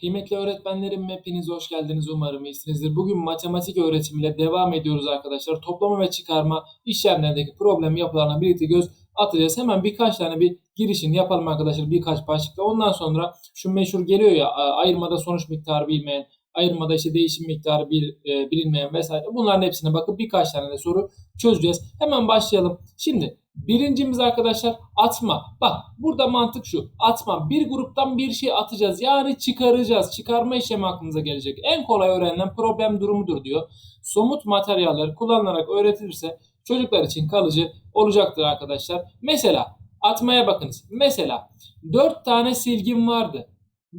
Kıymetli öğretmenlerim hepiniz hoş geldiniz umarım iyisinizdir. Bugün matematik öğretimiyle devam ediyoruz arkadaşlar. Toplama ve çıkarma işlemlerindeki problem yapılarına birlikte göz atacağız. Hemen birkaç tane bir girişini yapalım arkadaşlar birkaç başlıkla. Ondan sonra şu meşhur geliyor ya ayırmada sonuç miktarı bilmeyen, ayırmada işte değişim miktarı bil, e, bilinmeyen vesaire. Bunların hepsine bakıp birkaç tane de soru çözeceğiz. Hemen başlayalım. Şimdi Birincimiz arkadaşlar atma. Bak burada mantık şu. Atma. Bir gruptan bir şey atacağız. Yani çıkaracağız. Çıkarma işlemi aklınıza gelecek. En kolay öğrenilen problem durumudur diyor. Somut materyaller kullanılarak öğretilirse çocuklar için kalıcı olacaktır arkadaşlar. Mesela atmaya bakınız. Mesela 4 tane silgim vardı.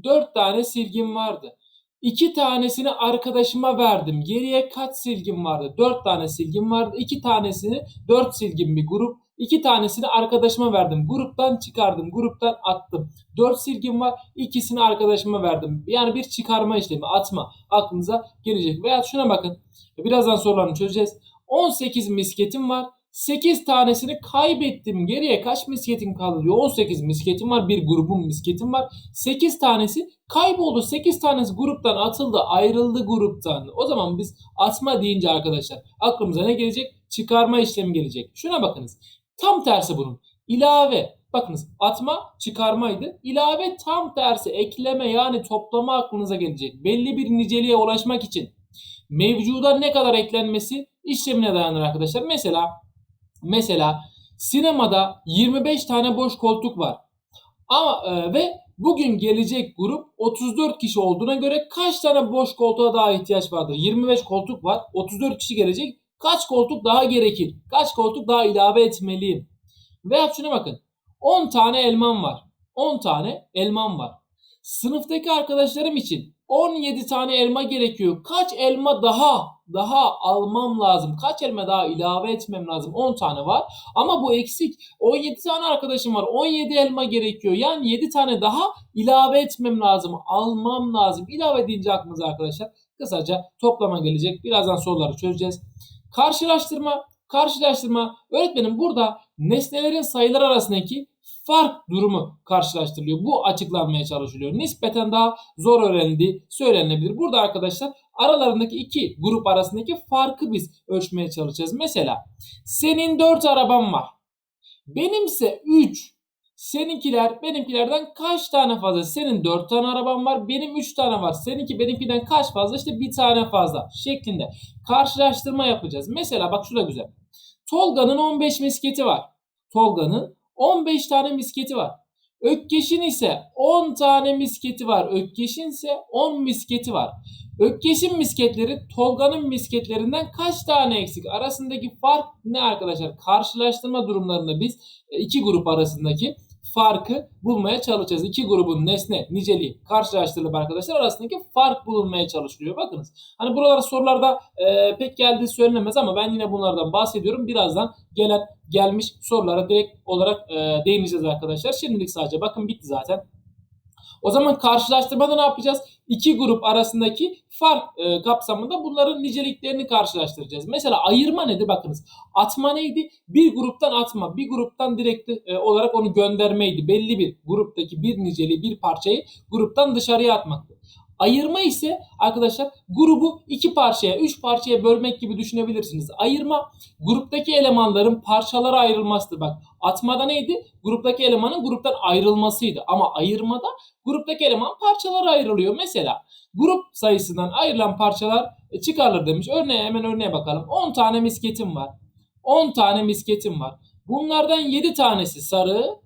4 tane silgim vardı. 2 tanesini arkadaşıma verdim. Geriye kaç silgim vardı? 4 tane silgim vardı. 2 tanesini 4 silgim bir grup. İki tanesini arkadaşıma verdim. Gruptan çıkardım. Gruptan attım. Dört silgim var. ikisini arkadaşıma verdim. Yani bir çıkarma işlemi atma aklınıza gelecek. Veya şuna bakın. Birazdan sorularını çözeceğiz. 18 misketim var. 8 tanesini kaybettim. Geriye kaç misketim kaldı diyor. 18 misketim var. Bir grubun misketim var. 8 tanesi kayboldu. 8 tanesi gruptan atıldı. Ayrıldı gruptan. O zaman biz atma deyince arkadaşlar aklımıza ne gelecek? Çıkarma işlemi gelecek. Şuna bakınız. Tam tersi bunun. İlave. Bakınız atma çıkarmaydı. İlave tam tersi ekleme yani toplama aklınıza gelecek. Belli bir niceliğe ulaşmak için mevcuda ne kadar eklenmesi işlemine dayanır arkadaşlar. Mesela mesela sinemada 25 tane boş koltuk var. Ama e, ve bugün gelecek grup 34 kişi olduğuna göre kaç tane boş koltuğa daha ihtiyaç vardır? 25 koltuk var. 34 kişi gelecek. Kaç koltuk daha gerekir? Kaç koltuk daha ilave etmeliyim? Veya şuna bakın. 10 tane elmam var. 10 tane elmam var. Sınıftaki arkadaşlarım için 17 tane elma gerekiyor. Kaç elma daha daha almam lazım? Kaç elma daha ilave etmem lazım? 10 tane var. Ama bu eksik. 17 tane arkadaşım var. 17 elma gerekiyor. Yani 7 tane daha ilave etmem lazım. Almam lazım. İlave deyince aklınıza arkadaşlar kısaca toplama gelecek. Birazdan soruları çözeceğiz. Karşılaştırma, karşılaştırma. Öğretmenim burada nesnelerin sayılar arasındaki fark durumu karşılaştırılıyor. Bu açıklanmaya çalışılıyor. Nispeten daha zor öğrenildiği söylenebilir. Burada arkadaşlar aralarındaki iki grup arasındaki farkı biz ölçmeye çalışacağız. Mesela senin 4 araban var. Benimse 3. Seninkiler benimkilerden kaç tane fazla? Senin 4 tane araban var. Benim 3 tane var. Seninki benimkiden kaç fazla? İşte bir tane fazla şeklinde karşılaştırma yapacağız. Mesela bak şu güzel. Tolga'nın 15 misketi var. Tolga'nın 15 tane misketi var. Ökkeş'in ise 10 tane misketi var. Ökkeş'in ise 10 misketi var. Ökkeş'in misketleri Tolga'nın misketlerinden kaç tane eksik? Arasındaki fark ne arkadaşlar? Karşılaştırma durumlarında biz e, iki grup arasındaki farkı bulmaya çalışacağız. İki grubun nesne, niceliği karşılaştırılıp arkadaşlar arasındaki fark bulunmaya çalışılıyor. Bakınız hani buralara sorularda e, pek geldiği söylenemez ama ben yine bunlardan bahsediyorum. Birazdan gelen gelmiş sorulara direkt olarak e, değineceğiz arkadaşlar. Şimdilik sadece bakın bitti zaten. O zaman karşılaştırmada ne yapacağız? İki grup arasındaki fark e, kapsamında bunların niceliklerini karşılaştıracağız. Mesela ayırma nedir? Bakınız. Atma neydi? Bir gruptan atma. Bir gruptan direkt e, olarak onu göndermeydi. Belli bir gruptaki bir niceliği, bir parçayı gruptan dışarıya atmaktı. Ayırma ise arkadaşlar grubu iki parçaya, üç parçaya bölmek gibi düşünebilirsiniz. Ayırma gruptaki elemanların parçalara ayrılmasıdır. Bak atmada neydi? Gruptaki elemanın gruptan ayrılmasıydı. Ama ayırmada gruptaki eleman parçalara ayrılıyor. Mesela grup sayısından ayrılan parçalar e, çıkarılır demiş. Örneğe hemen örneğe bakalım. 10 tane misketim var. 10 tane misketim var. Bunlardan 7 tanesi sarı,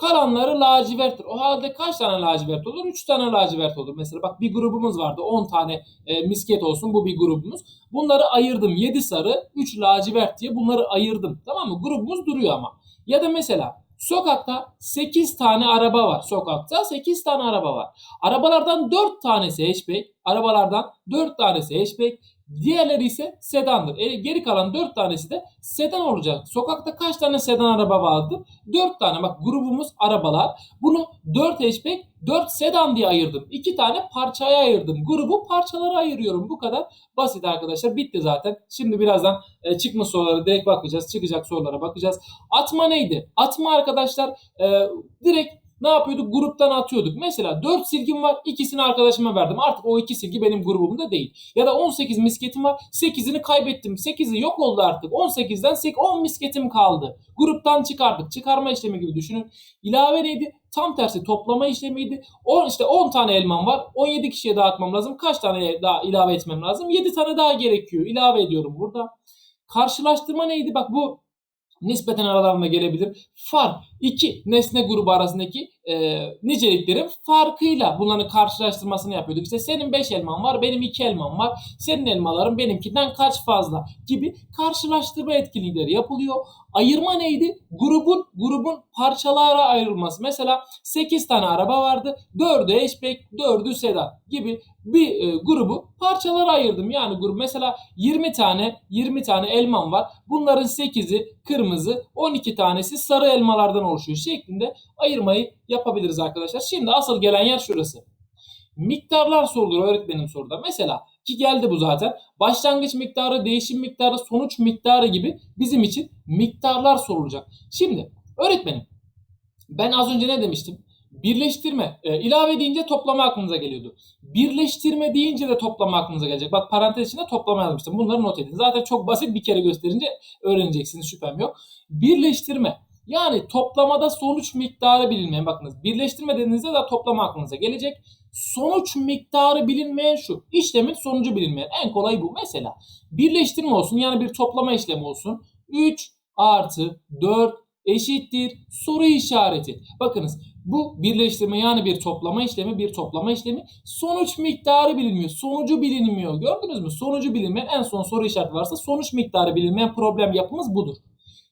Kalanları laciverttir. O halde kaç tane lacivert olur? 3 tane lacivert olur. Mesela bak bir grubumuz vardı. 10 tane e, misket olsun bu bir grubumuz. Bunları ayırdım. 7 sarı, 3 lacivert diye bunları ayırdım. Tamam mı? Grubumuz duruyor ama. Ya da mesela sokakta 8 tane araba var. Sokakta 8 tane araba var. Arabalardan 4 tanesi hatchback. Arabalardan 4 tanesi hatchback. Diğerleri ise sedandır. E, geri kalan 4 tanesi de sedan olacak. Sokakta kaç tane sedan araba vardır? 4 tane. Bak grubumuz arabalar. Bunu 4 hatchback, 4 sedan diye ayırdım. 2 tane parçaya ayırdım. Grubu parçalara ayırıyorum. Bu kadar basit arkadaşlar. Bitti zaten. Şimdi birazdan e, çıkma soruları direkt bakacağız. Çıkacak sorulara bakacağız. Atma neydi? Atma arkadaşlar e, direkt ne yapıyorduk? Gruptan atıyorduk. Mesela 4 silgim var. ikisini arkadaşıma verdim. Artık o iki silgi benim grubumda değil. Ya da 18 misketim var. 8'ini kaybettim. 8'i yok oldu artık. 18'den 8, 10 misketim kaldı. Gruptan çıkardık. Çıkarma işlemi gibi düşünün. İlave neydi? Tam tersi toplama işlemiydi. O işte 10 tane elmam var. 17 kişiye dağıtmam lazım. Kaç tane daha ilave etmem lazım? 7 tane daha gerekiyor. İlave ediyorum burada. Karşılaştırma neydi? Bak bu nispeten aralarında gelebilir. Fark iki nesne grubu arasındaki e, niceliklerin farkıyla bunların karşılaştırmasını yapıyorduk. İşte senin 5 elman var, benim 2 elmam var. Senin elmaların benimkinden kaç fazla gibi karşılaştırma etkinlikleri yapılıyor. Ayırma neydi? Grubun grubun parçalara ayrılması. Mesela 8 tane araba vardı. 4'ü hatchback, 4'ü sedan gibi bir e, grubu parçalara ayırdım. Yani grup mesela 20 tane 20 tane elmam var. Bunların 8'i kırmızı, 12 tanesi sarı elmalardan oluşuyor şeklinde ayırmayı yapabiliriz arkadaşlar. Şimdi asıl gelen yer şurası. Miktarlar sorulur öğretmenim soruda. Mesela ki geldi bu zaten. Başlangıç miktarı, değişim miktarı, sonuç miktarı gibi bizim için miktarlar sorulacak. Şimdi öğretmenim ben az önce ne demiştim? Birleştirme, e, ilave deyince toplama aklınıza geliyordu. Birleştirme deyince de toplama aklınıza gelecek. Bak parantez içinde toplama yazmıştım. Bunları not edin. Zaten çok basit bir kere gösterince öğreneceksiniz şüphem yok. Birleştirme. Yani toplamada sonuç miktarı bilinmeyen bakınız birleştirme dediğinizde de toplama aklınıza gelecek. Sonuç miktarı bilinmeyen şu. İşlemin sonucu bilinmeyen. En kolay bu. Mesela birleştirme olsun yani bir toplama işlemi olsun. 3 artı 4 eşittir soru işareti. Bakınız bu birleştirme yani bir toplama işlemi bir toplama işlemi sonuç miktarı bilinmiyor. Sonucu bilinmiyor. Gördünüz mü? Sonucu bilinmeyen en son soru işareti varsa sonuç miktarı bilinmeyen problem yapımız budur.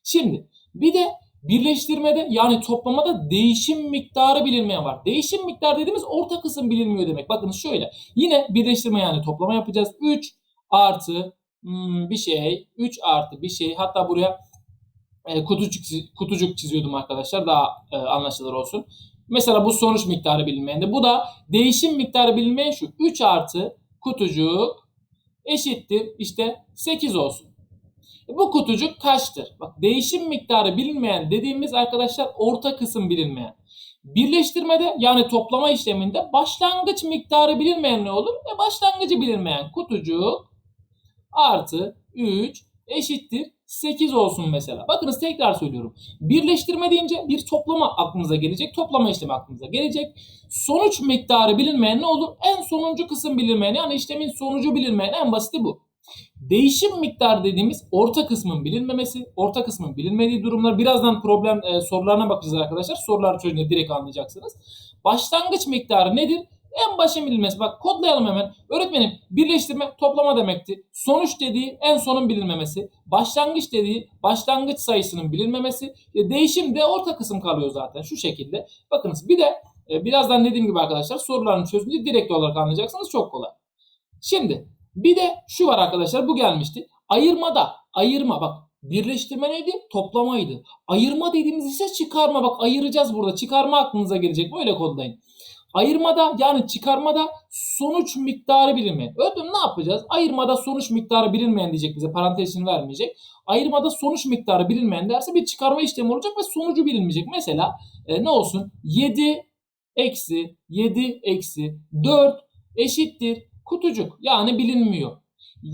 Şimdi bir de Birleştirmede yani toplamada değişim miktarı bilinmeyen var. Değişim miktarı dediğimiz orta kısım bilinmiyor demek. Bakın şöyle. Yine birleştirme yani toplama yapacağız. 3 artı hmm, bir şey. 3 artı bir şey. Hatta buraya e, kutucuk, kutucuk çiziyordum arkadaşlar. Daha e, anlaşılır olsun. Mesela bu sonuç miktarı bilinmeyende. Bu da değişim miktarı bilinmeyen şu. 3 artı kutucuk eşittir işte 8 olsun. Bu kutucuk kaçtır? Bak değişim miktarı bilinmeyen dediğimiz arkadaşlar orta kısım bilinmeyen. Birleştirmede yani toplama işleminde başlangıç miktarı bilinmeyen ne olur? E başlangıcı bilinmeyen kutucuk artı 3 eşittir 8 olsun mesela. Bakınız tekrar söylüyorum. Birleştirme deyince bir toplama aklımıza gelecek. Toplama işlemi aklımıza gelecek. Sonuç miktarı bilinmeyen ne olur? En sonuncu kısım bilinmeyen yani işlemin sonucu bilinmeyen en basiti bu. Değişim miktarı dediğimiz orta kısmın bilinmemesi, orta kısmın bilinmediği durumlar. Birazdan problem e, sorularına bakacağız arkadaşlar. Sorular çözünce direkt anlayacaksınız. Başlangıç miktarı nedir? En başın bilinmesi. Bak kodlayalım hemen. Öğretmenim birleştirme toplama demekti. Sonuç dediği en sonun bilinmemesi. Başlangıç dediği başlangıç sayısının bilinmemesi. E, değişim de orta kısım kalıyor zaten şu şekilde. Bakınız bir de e, birazdan dediğim gibi arkadaşlar soruların çözünce direkt olarak anlayacaksınız. Çok kolay. Şimdi bir de şu var arkadaşlar bu gelmişti. Ayırmada ayırma bak birleştirme neydi? Toplamaydı. Ayırma dediğimiz ise çıkarma bak ayıracağız burada. Çıkarma aklınıza gelecek böyle kodlayın. Ayırmada yani çıkarmada sonuç miktarı bilinmeyen. Öğretmenim ne yapacağız? Ayırmada sonuç miktarı bilinmeyen diyecek bize parantezini vermeyecek. Ayırmada sonuç miktarı bilinmeyen derse bir çıkarma işlemi olacak ve sonucu bilinmeyecek. Mesela e, ne olsun? 7 eksi 7 eksi 4 eşittir kutucuk yani bilinmiyor.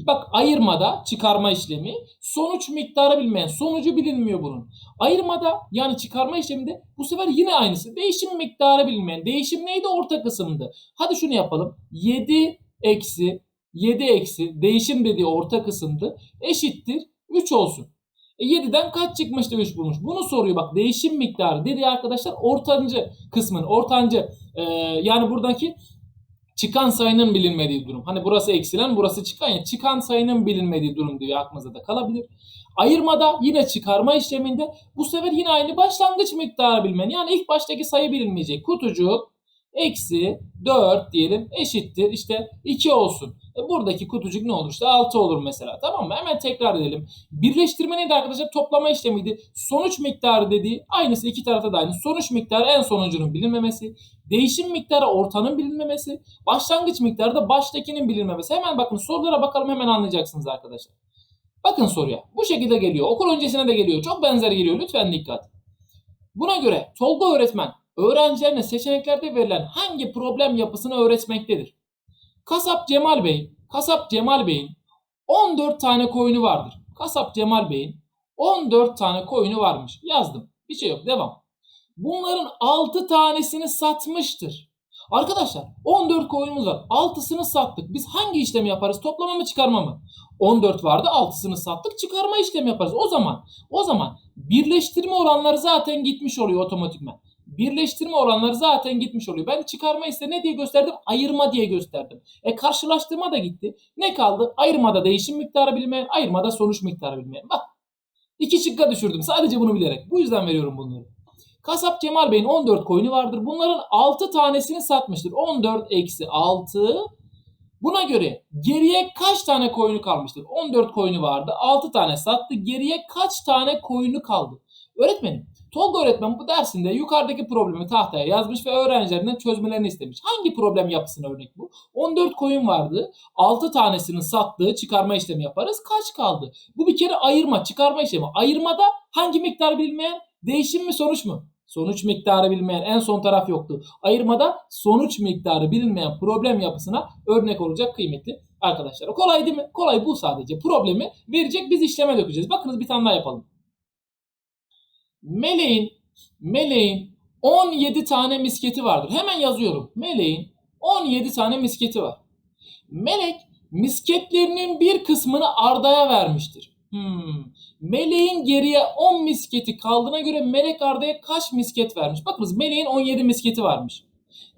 Bak ayırmada çıkarma işlemi sonuç miktarı bilmeyen sonucu bilinmiyor bunun. Ayırmada yani çıkarma işleminde bu sefer yine aynısı. Değişim miktarı bilinmeyen. Değişim neydi? Orta kısımdı. Hadi şunu yapalım. 7 eksi 7 eksi değişim dediği orta kısımdı. Eşittir 3 olsun. E 7'den kaç çıkmıştı 3 bulmuş. Bunu soruyor bak değişim miktarı dediği arkadaşlar ortancı kısmın ortancı e, yani buradaki çıkan sayının bilinmediği durum. Hani burası eksilen burası çıkan ya çıkan sayının bilinmediği durum diye aklınızda da kalabilir. Ayırmada yine çıkarma işleminde bu sefer yine aynı başlangıç miktarı bilmen. Yani ilk baştaki sayı bilinmeyecek. Kutucuk eksi 4 diyelim eşittir işte 2 olsun. E buradaki kutucuk ne olur? İşte 6 olur mesela. Tamam mı? Hemen tekrar edelim. Birleştirme neydi arkadaşlar? Toplama işlemiydi. Sonuç miktarı dediği aynısı iki tarafta da aynı. Sonuç miktarı en sonuncunun bilinmemesi. Değişim miktarı ortanın bilinmemesi. Başlangıç miktarı da baştakinin bilinmemesi. Hemen bakın sorulara bakalım hemen anlayacaksınız arkadaşlar. Bakın soruya. Bu şekilde geliyor. Okul öncesine de geliyor. Çok benzer geliyor. Lütfen dikkat. Buna göre Tolga öğretmen öğrencilerine seçeneklerde verilen hangi problem yapısını öğretmektedir? Kasap Cemal Bey, Kasap Cemal Bey'in 14 tane koyunu vardır. Kasap Cemal Bey'in 14 tane koyunu varmış. Yazdım. Bir şey yok. Devam. Bunların 6 tanesini satmıştır. Arkadaşlar 14 koyunumuz var. 6'sını sattık. Biz hangi işlemi yaparız? Toplama mı çıkarma mı? 14 vardı 6'sını sattık. Çıkarma işlemi yaparız. O zaman o zaman birleştirme oranları zaten gitmiş oluyor otomatikman. Birleştirme oranları zaten gitmiş oluyor. Ben çıkarma ise ne diye gösterdim? Ayırma diye gösterdim. E karşılaştırma da gitti. Ne kaldı? Ayırmada değişim miktarı bilmeyen, ayırmada sonuç miktarı bilmeyen. Bak. İki şıkka düşürdüm. Sadece bunu bilerek. Bu yüzden veriyorum bunları. Kasap Cemal Bey'in 14 koyunu vardır. Bunların 6 tanesini satmıştır. 14 eksi 6. Buna göre geriye kaç tane koyunu kalmıştır? 14 koyunu vardı. 6 tane sattı. Geriye kaç tane koyunu kaldı? Öğretmenim, Tolga öğretmen bu dersinde yukarıdaki problemi tahtaya yazmış ve öğrencilerinden çözmelerini istemiş. Hangi problem yapısına örnek bu? 14 koyun vardı. 6 tanesinin sattığı çıkarma işlemi yaparız. Kaç kaldı? Bu bir kere ayırma, çıkarma işlemi. Ayırmada hangi miktar bilmeyen? Değişim mi sonuç mu? Sonuç miktarı bilmeyen en son taraf yoktu. Ayırmada sonuç miktarı bilinmeyen problem yapısına örnek olacak kıymetli arkadaşlar. Kolay değil mi? Kolay bu sadece. Problemi verecek biz işleme dökeceğiz. Bakınız bir tane daha yapalım. Meleğin Meleğin 17 tane misketi vardır. Hemen yazıyorum. Meleğin 17 tane misketi var. Melek misketlerinin bir kısmını Arda'ya vermiştir. Hmm. Meleğin geriye 10 misketi kaldığına göre Melek Arda'ya kaç misket vermiş? Bakınız Meleğin 17 misketi varmış.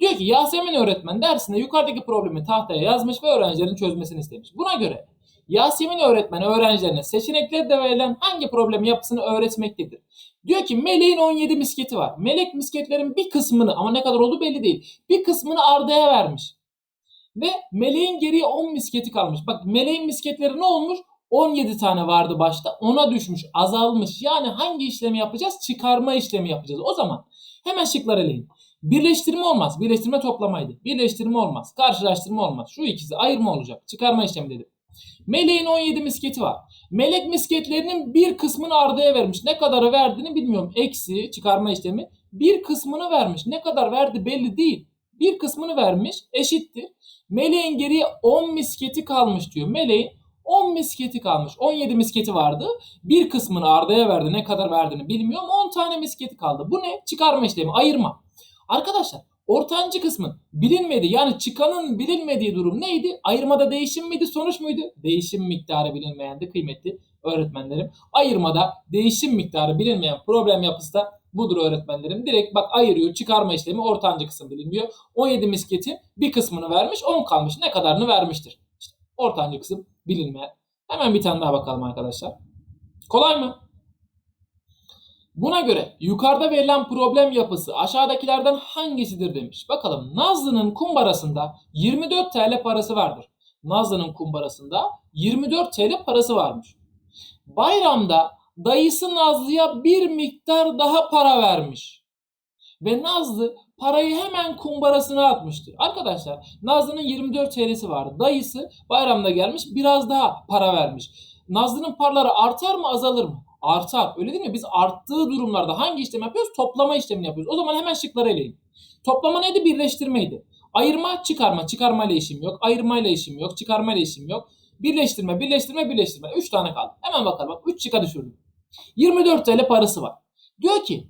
Diyor ki Yasemin öğretmen dersinde yukarıdaki problemi tahtaya yazmış ve öğrencilerin çözmesini istemiş. Buna göre Yasemin öğretmen öğrencilerine seçenekleri de verilen hangi problemi yapısını öğretmektedir? Diyor ki Melek'in 17 misketi var. Melek misketlerin bir kısmını ama ne kadar olduğu belli değil. Bir kısmını Arda'ya vermiş. Ve Melek'in geriye 10 misketi kalmış. Bak Melek'in misketleri ne olmuş? 17 tane vardı başta. Ona düşmüş, azalmış. Yani hangi işlemi yapacağız? Çıkarma işlemi yapacağız. O zaman hemen şıklar eleyin. Birleştirme olmaz. Birleştirme toplamaydı. Birleştirme olmaz. Karşılaştırma olmaz. Şu ikisi ayırma olacak. Çıkarma işlemi dedim. Meleğin 17 misketi var. Melek misketlerinin bir kısmını Arda'ya vermiş. Ne kadarı verdiğini bilmiyorum. Eksi çıkarma işlemi. Bir kısmını vermiş. Ne kadar verdi belli değil. Bir kısmını vermiş. Eşittir. Meleğin geriye 10 misketi kalmış diyor. Meleğin 10 misketi kalmış. 17 misketi vardı. Bir kısmını Arda'ya verdi. Ne kadar verdiğini bilmiyorum. 10 tane misketi kaldı. Bu ne? Çıkarma işlemi. Ayırma. Arkadaşlar ortancı kısmın bilinmediği yani çıkanın bilinmediği durum neydi? Ayırmada değişim miydi sonuç muydu? Değişim miktarı bilinmeyendi kıymetli öğretmenlerim. Ayırmada değişim miktarı bilinmeyen problem yapısı da budur öğretmenlerim. Direkt bak ayırıyor çıkarma işlemi ortancı kısım bilinmiyor. 17 misketin bir kısmını vermiş 10 kalmış ne kadarını vermiştir. İşte ortancı kısım bilinmeyen. Hemen bir tane daha bakalım arkadaşlar. Kolay mı? Buna göre yukarıda verilen problem yapısı aşağıdakilerden hangisidir demiş. Bakalım Nazlı'nın kumbarasında 24 TL parası vardır. Nazlı'nın kumbarasında 24 TL parası varmış. Bayramda dayısı Nazlı'ya bir miktar daha para vermiş. Ve Nazlı parayı hemen kumbarasına atmıştır. Arkadaşlar Nazlı'nın 24 TL'si var. Dayısı bayramda gelmiş biraz daha para vermiş. Nazlı'nın paraları artar mı azalır mı? Artar. Öyle değil mi? Biz arttığı durumlarda hangi işlem yapıyoruz? Toplama işlemini yapıyoruz. O zaman hemen şıkları eleyin. Toplama neydi? Birleştirmeydi. Ayırma, çıkarma. Çıkarma ile işim yok. Ayırma ile işim yok. Çıkarma ile işim yok. Birleştirme, birleştirme, birleştirme. 3 tane kaldı. Hemen bakalım. Bak 3 çıka düşürdüm. 24 TL parası var. Diyor ki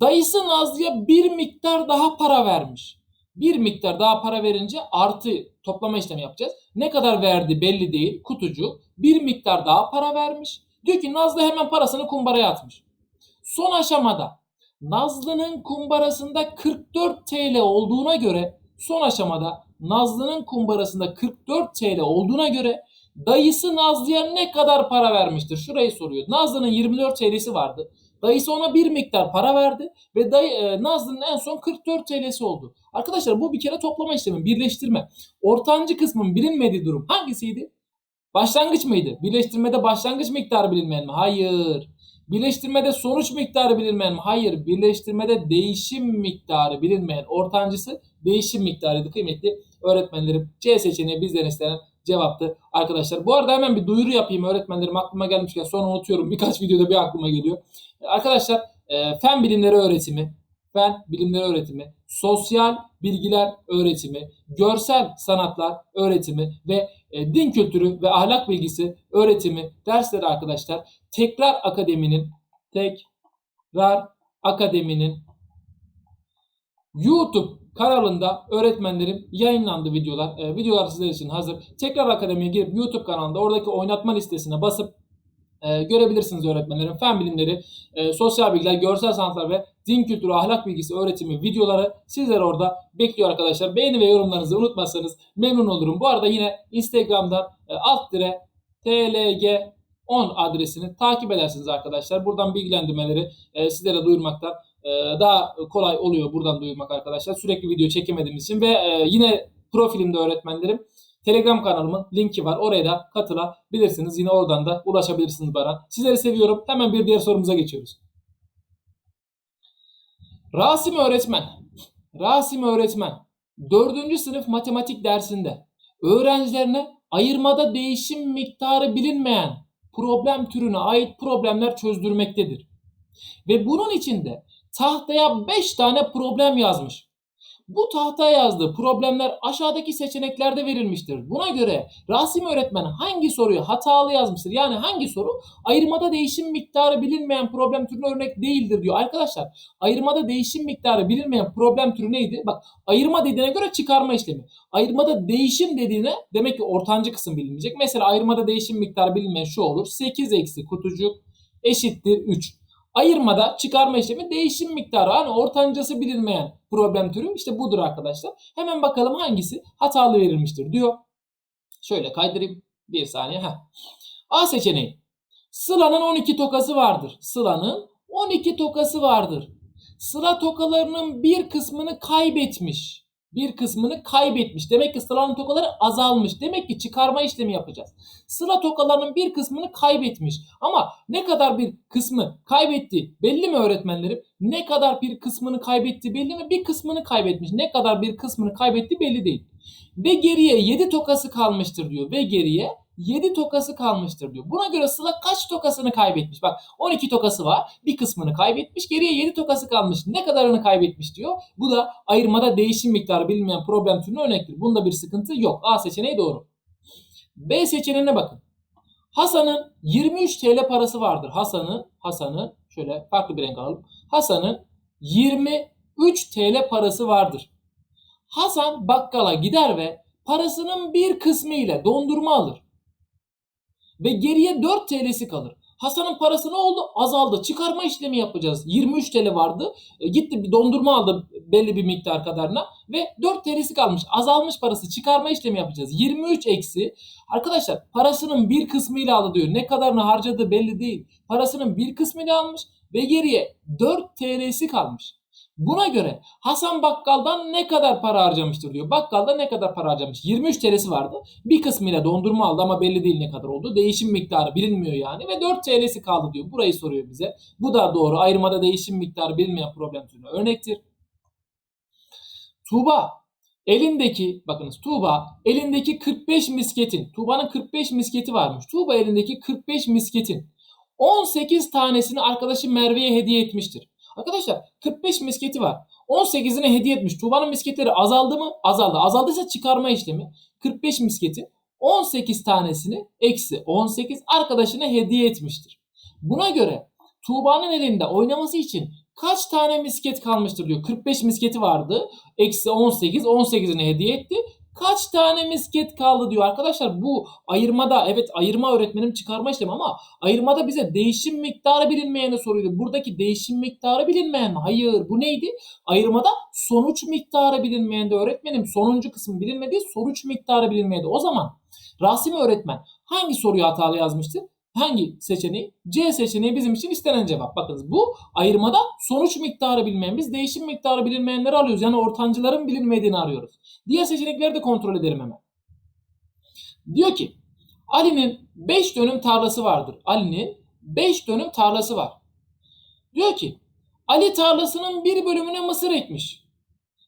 dayısı Nazlı'ya bir miktar daha para vermiş. Bir miktar daha para verince artı toplama işlemi yapacağız. Ne kadar verdi belli değil kutucu. Bir miktar daha para vermiş. Diyor ki Nazlı hemen parasını kumbaraya atmış. Son aşamada Nazlı'nın kumbarasında 44 TL olduğuna göre son aşamada Nazlı'nın kumbarasında 44 TL olduğuna göre dayısı Nazlı'ya ne kadar para vermiştir? Şurayı soruyor. Nazlı'nın 24 TL'si vardı. Dayısı ona bir miktar para verdi ve dayı, e, Nazlı'nın en son 44 TL'si oldu. Arkadaşlar bu bir kere toplama işlemi, birleştirme. Ortancı kısmın bilinmediği durum hangisiydi? Başlangıç mıydı? Birleştirmede başlangıç miktarı bilinmeyen mi? Hayır. Birleştirmede sonuç miktarı bilinmeyen mi? Hayır. Birleştirmede değişim miktarı bilinmeyen ortancısı değişim miktarıydı kıymetli öğretmenlerim. C seçeneği bizden istenen cevaptı arkadaşlar. Bu arada hemen bir duyuru yapayım öğretmenlerim aklıma gelmişken sonra unutuyorum. Birkaç videoda bir aklıma geliyor. Arkadaşlar e, fen bilimleri öğretimi fen bilimleri öğretimi, sosyal bilgiler öğretimi, görsel sanatlar öğretimi ve e, din kültürü ve ahlak bilgisi öğretimi dersleri arkadaşlar Tekrar Akademi'nin Tekrar Akademi'nin YouTube kanalında öğretmenlerim yayınlandı videolar. E, videolar sizler için hazır. Tekrar Akademi'ye girip YouTube kanalında oradaki oynatma listesine basıp e, görebilirsiniz öğretmenlerin. Fen bilimleri, e, sosyal bilgiler, görsel sanatlar ve din kültürü, ahlak bilgisi öğretimi videoları sizler orada bekliyor arkadaşlar. Beğeni ve yorumlarınızı unutmazsanız memnun olurum. Bu arada yine Instagram'dan e, alt dire tlg 10 adresini takip edersiniz arkadaşlar. Buradan bilgilendirmeleri e, sizlere duyurmaktan e, daha kolay oluyor buradan duyurmak arkadaşlar. Sürekli video çekemediğimiz için ve e, yine profilimde öğretmenlerim Telegram kanalımın linki var. Oraya da katılabilirsiniz. Yine oradan da ulaşabilirsiniz bana. Sizleri seviyorum. Hemen bir diğer sorumuza geçiyoruz. Rasim öğretmen. Rasim öğretmen 4. sınıf matematik dersinde öğrencilerine ayırmada değişim miktarı bilinmeyen problem türüne ait problemler çözdürmektedir. Ve bunun içinde tahtaya 5 tane problem yazmış. Bu tahtaya yazdığı problemler aşağıdaki seçeneklerde verilmiştir. Buna göre Rasim öğretmen hangi soruyu hatalı yazmıştır? Yani hangi soru ayırmada değişim miktarı bilinmeyen problem türüne örnek değildir diyor. Arkadaşlar ayırmada değişim miktarı bilinmeyen problem türü neydi? Bak ayırma dediğine göre çıkarma işlemi. Ayırmada değişim dediğine demek ki ortancı kısım bilinmeyecek. Mesela ayırmada değişim miktarı bilinmeyen şu olur. 8 eksi kutucuk eşittir 3 ayırmada çıkarma işlemi değişim miktarı. Hani ortancası bilinmeyen problem türü işte budur arkadaşlar. Hemen bakalım hangisi hatalı verilmiştir diyor. Şöyle kaydırayım. Bir saniye. Heh. A seçeneği. Sıla'nın 12 tokası vardır. Sıla'nın 12 tokası vardır. Sıla tokalarının bir kısmını kaybetmiş. Bir kısmını kaybetmiş. Demek ki Sıla'nın tokaları azalmış. Demek ki çıkarma işlemi yapacağız. Sıla tokalarının bir kısmını kaybetmiş. Ama ne kadar bir kısmı kaybetti belli mi öğretmenlerim? Ne kadar bir kısmını kaybetti belli mi? Bir kısmını kaybetmiş. Ne kadar bir kısmını kaybetti belli değil. Ve geriye 7 tokası kalmıştır diyor. Ve geriye 7 tokası kalmıştır diyor. Buna göre Sıla kaç tokasını kaybetmiş? Bak 12 tokası var. Bir kısmını kaybetmiş. Geriye 7 tokası kalmış. Ne kadarını kaybetmiş diyor. Bu da ayırmada değişim miktarı bilinmeyen problem türüne örnektir. Bunda bir sıkıntı yok. A seçeneği doğru. B seçeneğine bakın. Hasan'ın 23 TL parası vardır. Hasan'ın Hasan'ın şöyle farklı bir renk alalım. Hasan'ın 23 TL parası vardır. Hasan bakkala gider ve parasının bir kısmı ile dondurma alır. Ve geriye 4 TL'si kalır. Hasan'ın parası ne oldu? Azaldı. Çıkarma işlemi yapacağız. 23 TL vardı. E, gitti bir dondurma aldı belli bir miktar kadarına ve 4 TL'si kalmış. Azalmış parası. Çıkarma işlemi yapacağız. 23 eksi. Arkadaşlar parasının bir kısmıyla aldı diyor. Ne kadarını harcadığı belli değil. Parasının bir kısmıyla almış ve geriye 4 TL'si kalmış. Buna göre Hasan bakkaldan ne kadar para harcamıştır diyor. Bakkalda ne kadar para harcamış? 23 TL'si vardı. Bir kısmıyla dondurma aldı ama belli değil ne kadar oldu. Değişim miktarı bilinmiyor yani ve 4 TL'si kaldı diyor. Burayı soruyor bize. Bu da doğru. Ayırmada değişim miktarı bilinmeyen problem türüne örnektir. Tuğba elindeki bakınız Tuğba elindeki 45 misketin Tuğba'nın 45 misketi varmış. Tuğba elindeki 45 misketin 18 tanesini arkadaşı Merve'ye hediye etmiştir. Arkadaşlar 45 misketi var. 18'ine hediye etmiş. Tuğba'nın misketleri azaldı mı? Azaldı. Azaldıysa çıkarma işlemi. 45 misketi 18 tanesini eksi 18 arkadaşına hediye etmiştir. Buna göre Tuğba'nın elinde oynaması için kaç tane misket kalmıştır diyor. 45 misketi vardı. Eksi 18. 18'ini hediye etti. Kaç tane misket kaldı diyor arkadaşlar. Bu ayırmada evet ayırma öğretmenim çıkarma işlemi ama ayırmada bize değişim miktarı bilinmeyeni soruyordu. Buradaki değişim miktarı bilinmeyen mi? Hayır. Bu neydi? Ayırmada sonuç miktarı bilinmeyen de öğretmenim. Sonuncu kısmı bilinmedi. Sonuç miktarı bilinmeydi. O zaman Rasim öğretmen hangi soruyu hatalı yazmıştır? Hangi seçeneği? C seçeneği bizim için istenen cevap. Bakınız bu ayırmada sonuç miktarı bilmeyen değişim miktarı bilinmeyenleri alıyoruz. Yani ortancıların bilinmediğini arıyoruz. Diğer seçenekleri de kontrol edelim hemen. Diyor ki Ali'nin 5 dönüm tarlası vardır. Ali'nin 5 dönüm tarlası var. Diyor ki Ali tarlasının bir bölümüne mısır ekmiş.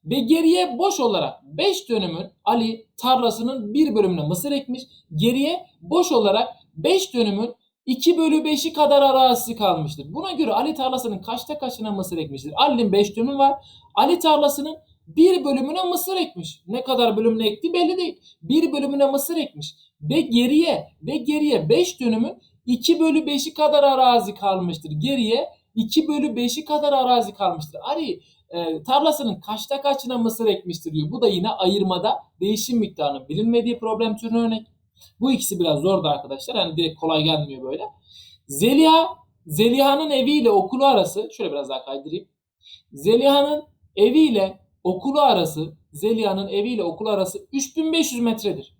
Ve geriye boş olarak 5 dönümün Ali tarlasının bir bölümüne mısır ekmiş. Geriye boş olarak 5 dönümün 2 bölü 5'i kadar arazisi kalmıştır. Buna göre Ali tarlasının kaçta kaçına mısır ekmiştir? Ali'nin 5 dönümü var. Ali tarlasının bir bölümüne mısır ekmiş. Ne kadar bölümüne ekti belli değil. Bir bölümüne mısır ekmiş. Ve geriye ve geriye 5 dönümün 2 bölü 5'i kadar arazi kalmıştır. Geriye 2 bölü 5'i kadar arazi kalmıştır. Ali e, tarlasının kaçta kaçına mısır ekmiştir diyor. Bu da yine ayırmada değişim miktarının bilinmediği problem türüne örnek. Bu ikisi biraz zordu arkadaşlar. Yani direkt kolay gelmiyor böyle. Zeliha, Zeliha'nın eviyle okulu arası, şöyle biraz daha kaydırayım. Zeliha'nın eviyle okulu arası, Zeliha'nın eviyle okulu arası 3500 metredir.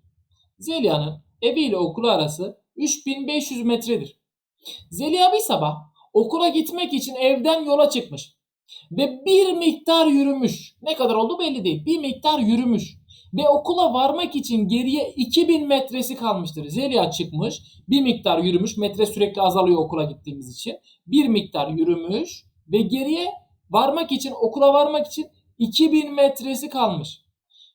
Zeliha'nın eviyle okulu arası 3500 metredir. Zeliha bir sabah okula gitmek için evden yola çıkmış. Ve bir miktar yürümüş. Ne kadar oldu belli değil. Bir miktar yürümüş. Ve okula varmak için geriye 2000 metresi kalmıştır. Zeliha çıkmış. Bir miktar yürümüş. Metre sürekli azalıyor okula gittiğimiz için. Bir miktar yürümüş. Ve geriye varmak için okula varmak için 2000 metresi kalmış.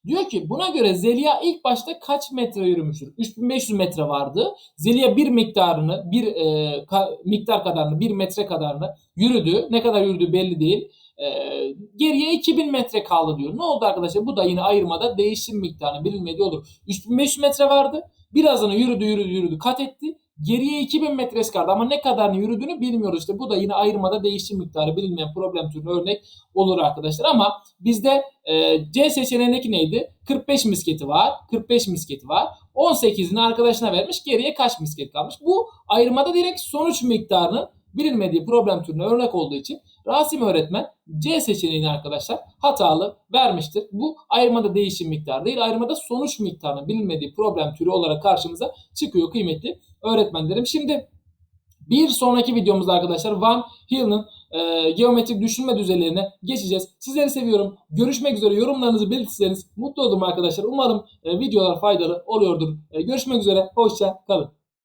Diyor ki buna göre Zeliha ilk başta kaç metre yürümüştür? 3500 metre vardı. Zeliha bir miktarını, bir e, ka- miktar kadarını, bir metre kadarını yürüdü. Ne kadar yürüdü belli değil. E, geriye 2000 metre kaldı diyor. Ne oldu arkadaşlar? Bu da yine ayırmada değişim miktarını bilinmediği olur. 3500 metre vardı. Birazını yürüdü yürüdü yürüdü kat etti. Geriye 2000 metresi kaldı ama ne kadarını yürüdüğünü bilmiyoruz işte. Bu da yine ayırmada değişim miktarı bilinmeyen problem türüne örnek olur arkadaşlar. Ama bizde e, C seçeneğindeki neydi? 45 misketi var. 45 misketi var. 18'ini arkadaşına vermiş. Geriye kaç misket kalmış? Bu ayırmada direkt sonuç miktarının bilinmediği problem türüne örnek olduğu için Rasim öğretmen C seçeneğini arkadaşlar hatalı vermiştir. Bu ayırmada değişim miktarı değil, ayırmada sonuç miktarının bilinmediği problem türü olarak karşımıza çıkıyor kıymetli öğretmenlerim. Şimdi bir sonraki videomuzda arkadaşlar Van Hill'ın e, geometrik düşünme düzeylerine geçeceğiz. Sizleri seviyorum. Görüşmek üzere. Yorumlarınızı belirtirseniz mutlu olurum arkadaşlar. Umarım e, videolar faydalı oluyordur. E, görüşmek üzere. Hoşça kalın.